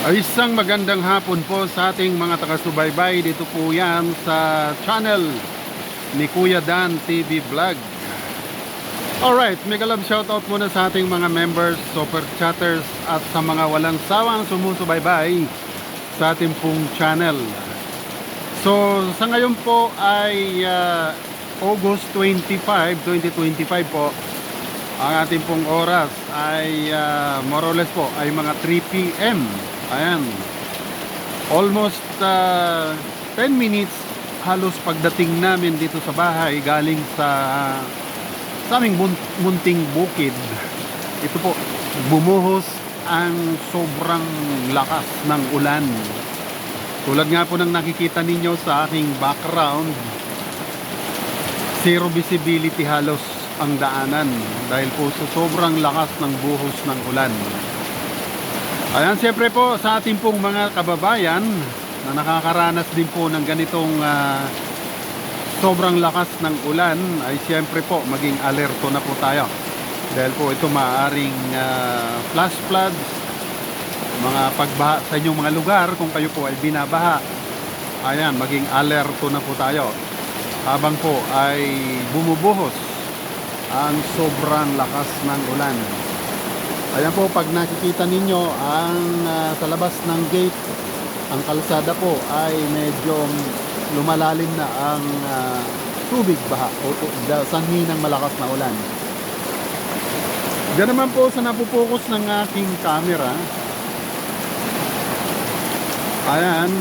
Ay isang magandang hapon po sa ating mga taga-subaybay. Dito po yan sa channel ni Kuya Dan TV Vlog. Alright, mega love shoutout muna sa ating mga members, super chatters at sa mga walang sawang sumusubaybay sa ating pong channel. So sa ngayon po ay ah, August 25, 2025 po. Ang ating pong oras ay ah, more or less po ay mga 3 p.m. Ayan. Almost ah, 10 minutes halos pagdating namin dito sa bahay galing sa sa aming mun- munting bukid. Ito po, bumuhos ang sobrang lakas ng ulan. Tulad nga po ng nakikita ninyo sa aking background, zero visibility halos ang daanan dahil po sa sobrang lakas ng buhos ng ulan. Ayan, siyempre po sa ating pong mga kababayan na nakakaranas din po ng ganitong ah, sobrang lakas ng ulan ay siyempre po maging alerto na po tayo. Dahil po ito maaaring ah, flash floods, mga pagbaha sa inyong mga lugar kung kayo po ay binabaha. Ayan, maging alerto na po tayo. Habang po ay bumubuhos ang sobrang lakas ng ulan. Ayan po, pag nakikita ninyo ang ah, sa labas ng gate, ang kalsada po ay medyo lumalalim na ang ah, tubig baha o sanhi ng malakas na ulan. Diyan naman po sa napupokus ng aking camera. Ayan,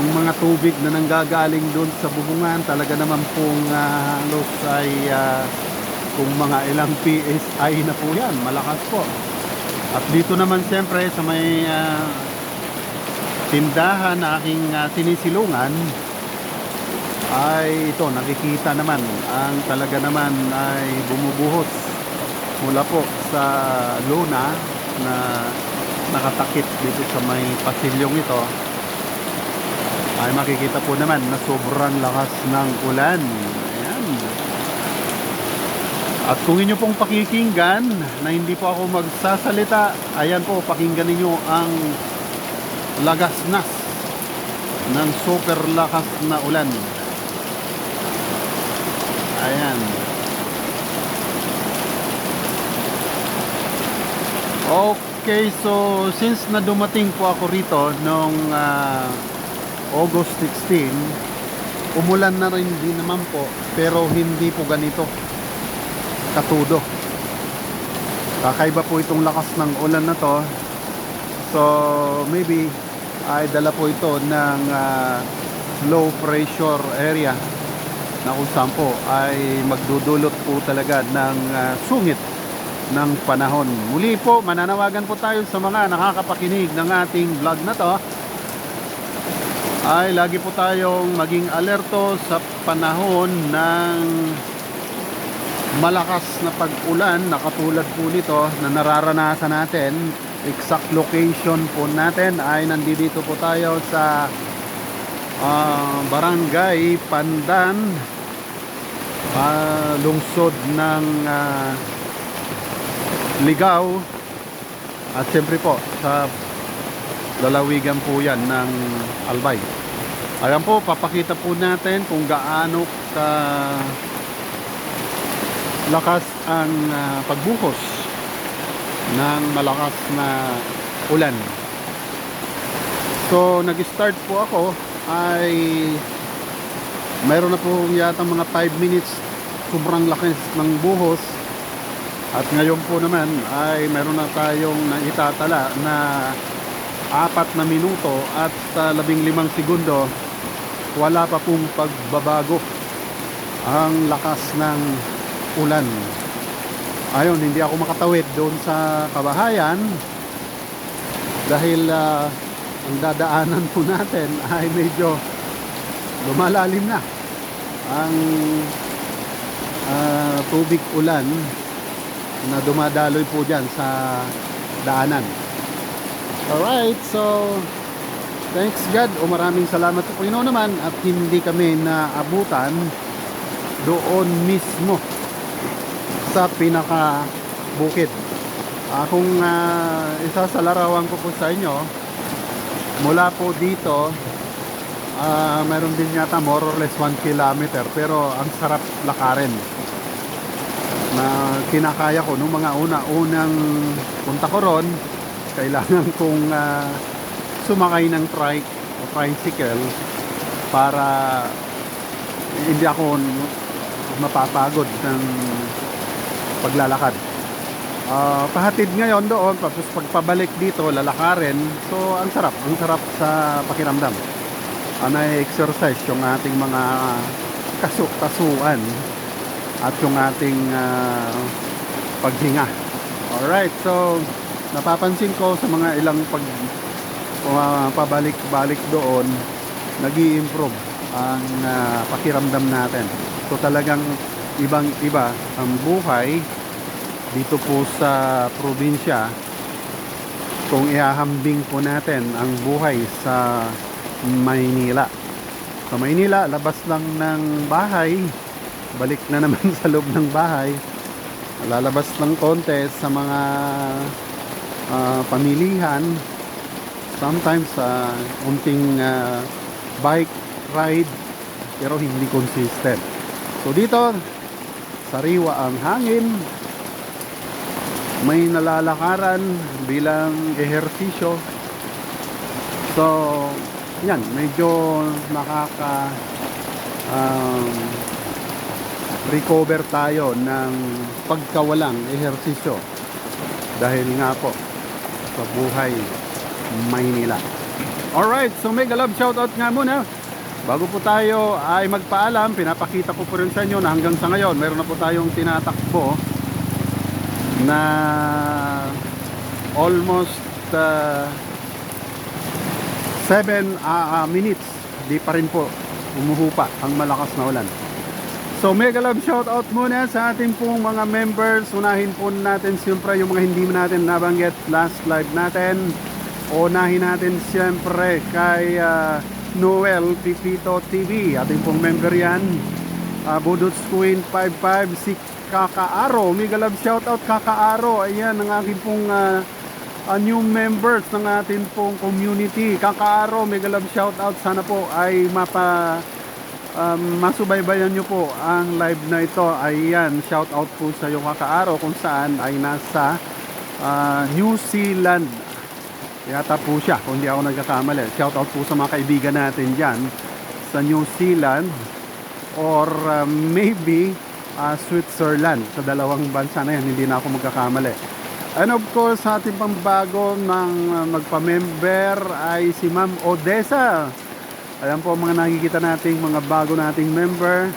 yung mga tubig na nanggagaling doon sa bubungan talaga naman pong ah, halos ay ah, kung mga ilang PSI na po yan, malakas po. At dito naman siyempre sa may ah, tindahan na aking ah, sinisilungan ay ito nakikita naman ang talaga naman ay bumubuhos mula po sa luna na nakatakip dito sa may pasilyong ito. Ay makikita po naman na sobrang lakas ng ulan at kung inyo pong pakikinggan na hindi po ako magsasalita ayan po pakinggan ninyo ang lagasnas ng super lakas na ulan. Ayan. Okay, so since na dumating po ako rito noong ah, August 16, umulan na rin din naman po, pero hindi po ganito katudo. Kakaiba po itong lakas ng ulan na to So maybe ay dala po ito ng ah, low pressure area na kung saan po ay magdudulot po talaga ng ah, sungit ng panahon. Muli po, mananawagan po tayo sa mga nakakapakinig ng ating vlog na to ay lagi po tayong maging alerto sa panahon ng malakas na pag-ulan na katulad po nito na nararanasan natin. Exact location po natin ay nandito po tayo sa ah, barangay Pandan ah, lungsod ng ah, Ligaw at siyempre po sa lalawigan po yan ng Albay. Ayan po papakita po natin kung gaano ka lakas ang ah, pagbuhos ng malakas na ulan. So, nag-start po ako ay mayroon na po yata mga 5 minutes. Sobrang lakas ng buhos. At ngayon po naman ay mayroon na tayong naitatala na apat na minuto at uh, labing limang segundo. Wala pa pong pagbabago. Ang lakas ng ulan. Ayun hindi ako makatawid doon sa kabahayan dahil ah, ang dadaanan po natin ay medyo lumalalim na ang ah, tubig ulan na dumadaloy po dyan sa daanan. Alright so thanks God o maraming salamat po Panginoon naman at hindi kami naabutan doon mismo sa pinaka bukid. Ah, kung ah, isa sasalarawan ko po sa inyo, mula po dito, ah meron din yata more or less 1 kilometer, pero ang sarap lakarin na kinakaya ko nung mga una-unang punta ko ron kailangan kong ah, sumakay ng trike o tricycle para hindi ako mapapagod ng paglalakad Ah, pahatid ngayon doon tapos pagpabalik dito lalakarin so ang sarap ang sarap sa pakiramdam uh, na-exercise yung ating mga kasu-kasuan at yung ating ah, paghinga. Alright, so napapansin ko sa mga ilang pag uh, pabalik-balik doon, nag improve ang ah, pakiramdam natin. So talagang ibang-iba ang buhay dito po sa probinsya kung ihahambing po natin ang buhay sa Maynila. Sa Maynila, labas lang ng bahay, balik na naman sa loob ng bahay lalabas ng konti sa mga ah, pamilihan sometimes sa unting ah, bike ride pero hindi consistent so dito sariwa ang hangin may nalalakaran bilang ehersisyo so yan medyo nakaka um, recover tayo ng pagkawalang ehersisyo dahil nga po sa buhay Maynila. Alright, so mega love shoutout nga muna. Bago po tayo ay magpaalam, pinapakita ko po rin sa inyo na hanggang sa ngayon, meron na po tayong tinatakbo na almost 7 minutes. Di pa rin po umuhupa ang malakas na ulan. So mega love shoutout muna sa ating pong mga members. Unahin po natin siyempre yung mga hindi natin nabanggit last live natin. Unahin natin siyempre kay ah, Noel Pipito TV. Ating pong member yan. Uh, Budots Queen 55 si Kakaaro. Mega love shoutout Kakaaro. Ayan ang aking pong ah, ah, new members ng ating pong community. Kakaaro, mega love shoutout. Sana po ay mapa um, masubaybayan nyo po ang live na ito. Ayan, shout out po sa iyo kakaaro kung saan ay nasa ah, New Zealand. Yata po siya, kung hindi ako nagkakamali. Shout out po sa mga kaibigan natin dyan sa New Zealand or ah, maybe ah, Switzerland. Sa dalawang bansa na yan, hindi na ako magkakamali. And of course, sa ating pambago ng ah, magpa-member ay si Ma'am Odessa. Ayan po mga nakikita nating mga bago nating member.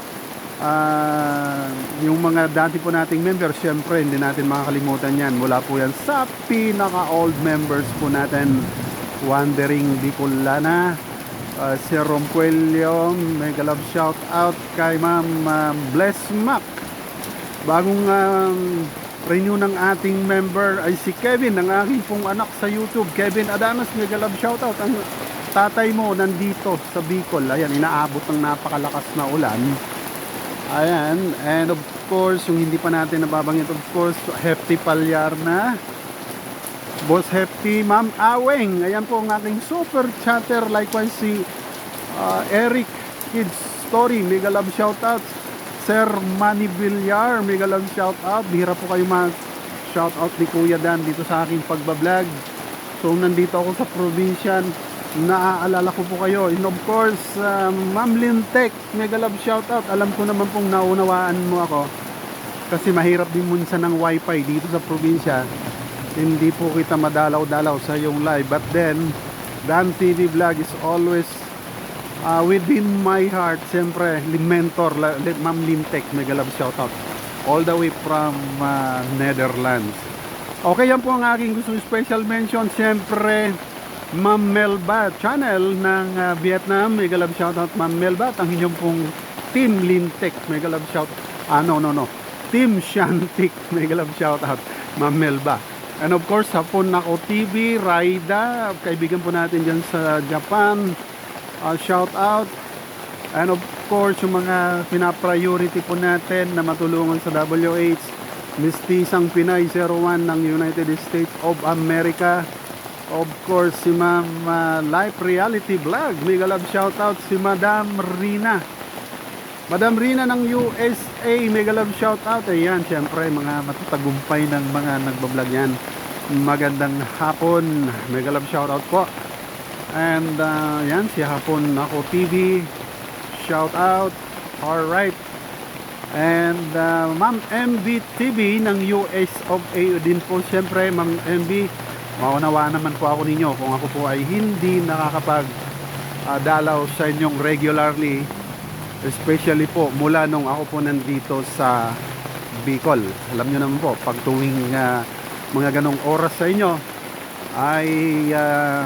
Ah, yung mga dati po nating member, syempre hindi natin makakalimutan yan. Mula po yan sa pinaka-old members po natin. Wandering Bicolana, uh, si Rompuelio, mega love shout out kay Ma'am ah, Bless Mac. Bagong um, renew ng ating member ay si Kevin, ang aking pong anak sa YouTube. Kevin Adamas, mega love shout out. Ang tatay mo nandito sa Bicol. Ayan, inaabot ng napakalakas na ulan. Ayan, and of course, yung hindi pa natin nababanggit, of course, Hefty Palyarna. Boss Hefty, Ma'am Aweng. Ayan po ang aking super chatter. Likewise si uh, Eric Kids Story. Mega love shoutout. Sir Manny Villar. Mega love shoutout. Bihira po kayo mag shoutout ni Kuya Dan dito sa aking pagbablog. So nandito ako sa probinsya naaalala ko po kayo. And of course um, Ma'am Lintek mega love shoutout. Alam ko naman pong naunawaan mo ako. Kasi mahirap din minsan ng wifi dito sa probinsya. Hindi po kita madalaw-dalaw sa yung live. But then Dan TV vlog is always uh, within my heart siyempre mentor Ma'am Lintek mega love shoutout. All the way from uh, Netherlands. Okay yan po ang aking gusto special mention. Siyempre Ma'am Melba channel ng uh, Vietnam. Mega love shoutout Ma'am Melba at ang inyong pong Team Lintek. Mega love shout. Ah, no, no, no. Team Shantik. Mega love shoutout Ma'am Melba. And of course, Hapon Nako TV, Raida, kaibigan po natin dyan sa Japan. Uh, shout out. And of course, yung mga pinapriority po natin na matulungan sa WH. Mistisang Pinay 01 ng United States of America. Of course, si Ma'am ah, Life Reality Vlog. Mega love shoutout si Madam Rina. Madam Rina ng USA, mega love shoutout. Ayan, syempre, mga matatagumpay ng mga nagbablog yan. Magandang hapon. Mega love shoutout po. And uh, yan, si Hapon Ako TV. Shout out. Alright. And uh, Ma'am MB TV ng US of A din po. Siyempre, Ma'am MB, maunawa naman po ako ninyo kung ako po ay hindi nakakapag uh, dalaw sa inyong regularly especially po mula nung ako po nandito sa Bicol. Alam nyo naman po, pag tuwing uh, mga ganong oras sa inyo ay uh,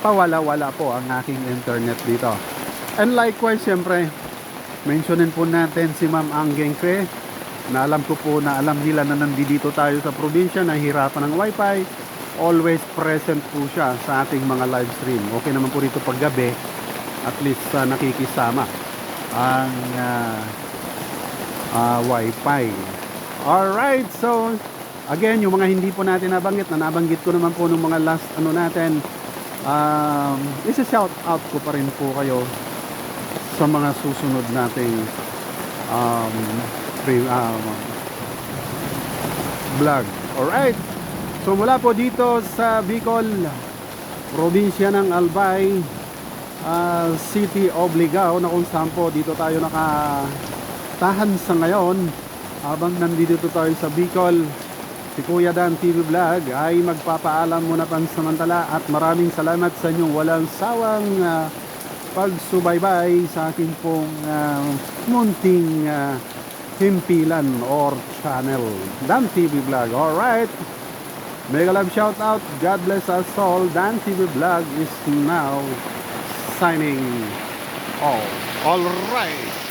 pawala-wala po ang aking internet dito. And likewise, siyempre, mentionin po natin si Ma'am Anggeng na alam ko po na alam nila na nandito tayo sa probinsya na hirapan ng wifi always present po siya sa ating mga live stream okay naman po dito pag gabi at least uh, nakikisama ang uh, uh, wifi alright so again yung mga hindi po natin nabanggit na nabanggit ko naman po nung mga last ano natin um, isa shout out ko pa rin po kayo sa mga susunod nating um, pre, um, vlog. Alright. So mula po dito sa Bicol, probinsya ng Albay, ah, City of Ligao na kung saan po dito tayo nakatahan sa ngayon. Habang nandito tayo sa Bicol si Kuya Dan TV Vlog ay magpapaalam muna pansamantala at maraming salamat sa inyong walang sawang ah, pagsubaybay sa aking pong ah, munting ah, himpilan or channel. Dan TV Vlog. Alright mega love shout out. God bless us all. Dan TV Vlog is now signing off. Alright